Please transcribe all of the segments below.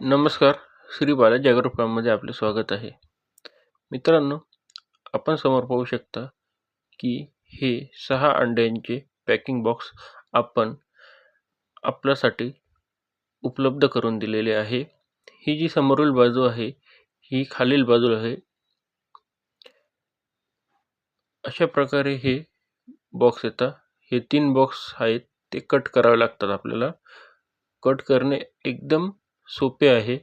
नमस्कार श्री बालाजी ॲग्रो फार्ममध्ये आपले स्वागत आहे. मित्रांनो आपण समोर पाहू शकता की हे सहा अंड्यांचे पॅकिंग बॉक्स आपण आपल्यासाठी उपलब्ध करून दिलेले आहे. ही जी समोरील बाजू आहे ही खालील बाजू आहे. अशा प्रकारे हे बॉक्स येतात. हे तीन बॉक्स आहेत ते कट करावे लागतात आपल्याला. कट करणे एकदम सोपे आहे.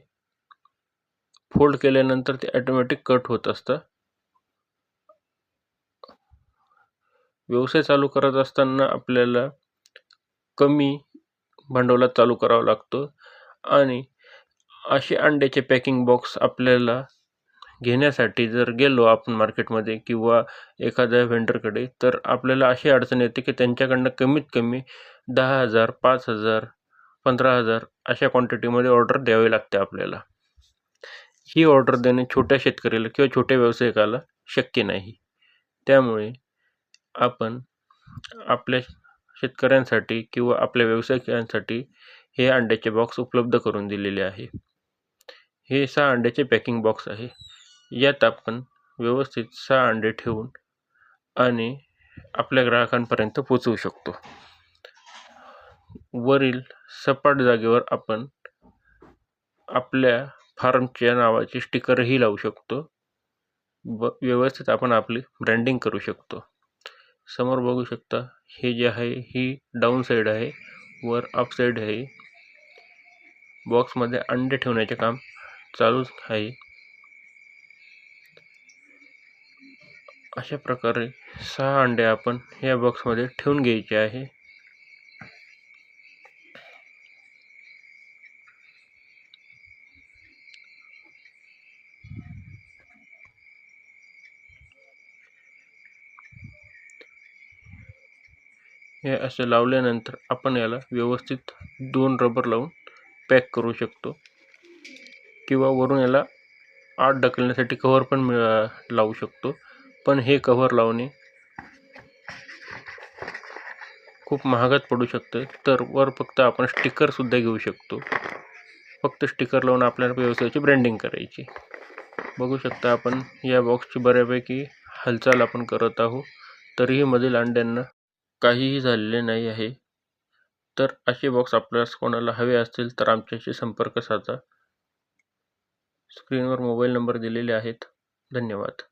फोल्ड केल्यानंतर ते ॲटोमॅटिक कट होत असतं. व्यवसाय चालू करत असताना आपल्याला कमी भांडवलात चालू करावं लागतं आणि असे अंड्याचे पॅकिंग बॉक्स आपल्याला घेण्यासाठी जर गेलो आपण मार्केटमध्ये किंवा एखाद्या व्हेंडरकडे तर आपल्याला अशी अडचण येते की त्यांच्याकडनं कमीत कमी दहा हजार पाच हजार पंधरा हजार अशा क्वांटिटीमध्ये ऑर्डर द्यावी लागते आपल्याला. ही ऑर्डर देणे छोट्या शेतकऱ्याला किंवा छोट्या व्यावसायिकाला शक्य नाही. त्यामुळे आपण आपल्या शेतकऱ्यांसाठी किंवा आपल्या व्यावसायिकांसाठी हे अंड्याचे बॉक्स उपलब्ध करून दिलेले आहे. हे सहा अंड्याचे पॅकिंग बॉक्स आहे. यात आपण व्यवस्थित सहा अंडे ठेवून आणि आपल्या ग्राहकांपर्यंत पोचवू शकतो. वरील सपाट जागेवर आपण आपल्या फार्मच्या नावाचे स्टिकरही लावू शकतो. व व्यवस्थित आपण आपली ब्रँडिंग करू शकतो. समोर बघू शकता हे जे आहे ही डाऊन साईड आहे वर अप साईड आहे. बॉक्समध्ये अंडे ठेवण्याचे काम चालूच आहे. अशा प्रकारे सहा अंडे आपण या बॉक्समध्ये ठेवून घ्यायचे आहे. हे असे लावल्यानंतर आपण याला व्यवस्थित दोन रबर लावून पॅक करू शकतो. किंवा वरून याला आत ढकलण्यासाठी कव्हर पण मिळा लावू शकतो. पण हे कव्हर लावणे खूप महागात पडू शकतं. तर वर फक्त आपण स्टिकरसुद्धा घेऊ शकतो. फक्त स्टिकर लावून आपल्याला व्यवसायाची ब्रँडिंग करायची. बघू शकता आपण या बॉक्सची बऱ्यापैकी हालचाल आपण करत आहोत. तरीही मधील अंड्यांना काहीही झालेले नाही आहे. तर असे बॉक्स आपल्यास कोणाला हवे असतील तर आमच्याशी संपर्क साधा. स्क्रीनवर मोबाईल नंबर दिलेले आहेत. धन्यवाद.